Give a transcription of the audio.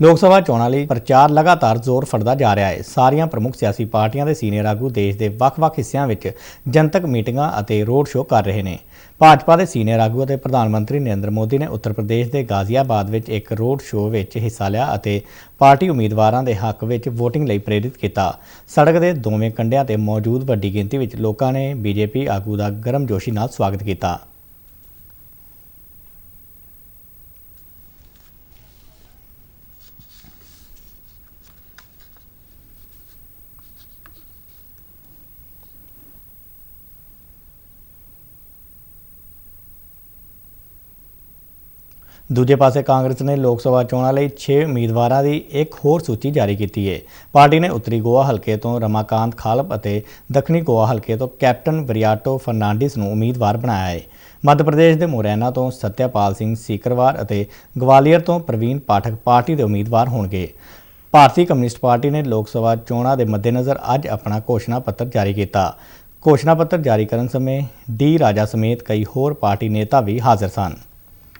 ਲੋਕ ਸਭਾ ਚੋਣਾਂ ਲਈ ਪ੍ਰਚਾਰ ਲਗਾਤਾਰ ਜ਼ੋਰ ਫੜਦਾ ਜਾ ਰਿਹਾ ਹੈ। ਸਾਰੀਆਂ ਪ੍ਰਮੁੱਖ ਸਿਆਸੀ ਪਾਰਟੀਆਂ ਦੇ ਸੀਨੀਅਰ ਆਗੂ ਦੇਸ਼ ਦੇ ਵੱਖ-ਵੱਖ ਹਿੱਸਿਆਂ ਵਿੱਚ ਜਨਤਕ ਮੀਟਿੰਗਾਂ ਅਤੇ ਰੋਡ ਸ਼ੋਅ ਕਰ ਰਹੇ ਨੇ। ਭਾਜਪਾ ਦੇ ਸੀਨੀਅਰ ਆਗੂ ਅਤੇ ਪ੍ਰਧਾਨ ਮੰਤਰੀ ਨਰਿੰਦਰ ਮੋਦੀ ਨੇ ਉੱਤਰ ਪ੍ਰਦੇਸ਼ ਦੇ ਗਾਜ਼ੀਆਬਾਦ ਵਿੱਚ ਇੱਕ ਰੋਡ ਸ਼ੋਅ ਵਿੱਚ ਹਿੱਸਾ ਲਿਆ ਅਤੇ ਪਾਰਟੀ ਉਮੀਦਵਾਰਾਂ ਦੇ ਹੱਕ ਵਿੱਚ VOTING ਲਈ ਪ੍ਰੇਰਿਤ ਕੀਤਾ। ਸੜਕ ਦੇ ਦੋਵੇਂ ਕੰਢਿਆਂ ਤੇ ਮੌਜੂਦ ਵੱਡੀ ਗਿਣਤੀ ਵਿੱਚ ਲੋਕਾਂ ਨੇ ਬੀਜੇਪੀ ਆਗੂ ਦਾ ਗਰਮਜੋਸ਼ੀ ਨਾਲ ਸਵਾਗਤ ਕੀਤਾ। ਦੂਜੇ ਪਾਸੇ ਕਾਂਗਰਸ ਨੇ ਲੋਕ ਸਭਾ ਚੋਣਾਂ ਲਈ 6 ਉਮੀਦਵਾਰਾਂ ਦੀ ਇੱਕ ਹੋਰ ਸੂਚੀ ਜਾਰੀ ਕੀਤੀ ਹੈ ਪਾਰਟੀ ਨੇ ਉੱਤਰੀ ਗੋਆ ਹਲਕੇ ਤੋਂ ਰਮਾਕਾਂਤ ਖਾਲਪ ਅਤੇ ਦੱਖਣੀ ਗੋਆ ਹਲਕੇ ਤੋਂ ਕੈਪਟਨ ਬਰੀਆਟੋ ਫਰਨਾਂਡਿਸ ਨੂੰ ਉਮੀਦਵਾਰ ਬਣਾਇਆ ਹੈ ਮੱਧ ਪ੍ਰਦੇਸ਼ ਦੇ ਮੁਰੈਨਾ ਤੋਂ ਸਤਿਆਪਾਲ ਸਿੰਘ ਸੀਕਰਵਾਰ ਅਤੇ ਗਵਾਲੀਅਰ ਤੋਂ ਪ੍ਰਵੀਨ ਪਾਠਕ ਪਾਰਟੀ ਦੇ ਉਮੀਦਵਾਰ ਹੋਣਗੇ। ਭਾਰਤੀ ਕਮਿਊਨਿਸਟ ਪਾਰਟੀ ਨੇ ਲੋਕ ਸਭਾ ਚੋਣਾਂ ਦੇ ਮੱਦੇਨਜ਼ਰ ਅੱਜ ਆਪਣਾ ਘੋਸ਼ਣਾ ਪੱਤਰ ਜਾਰੀ ਕੀਤਾ। ਘੋਸ਼ਣਾ ਪੱਤਰ ਜਾਰੀ ਕਰਨ ਸਮੇਂ ਡੀ ਰਾਜਾ ਸਮੇਤ ਕਈ ਹੋਰ ਪਾਰਟੀ ਨੇਤਾ ਵੀ ਹਾਜ਼ਰ ਸਨ।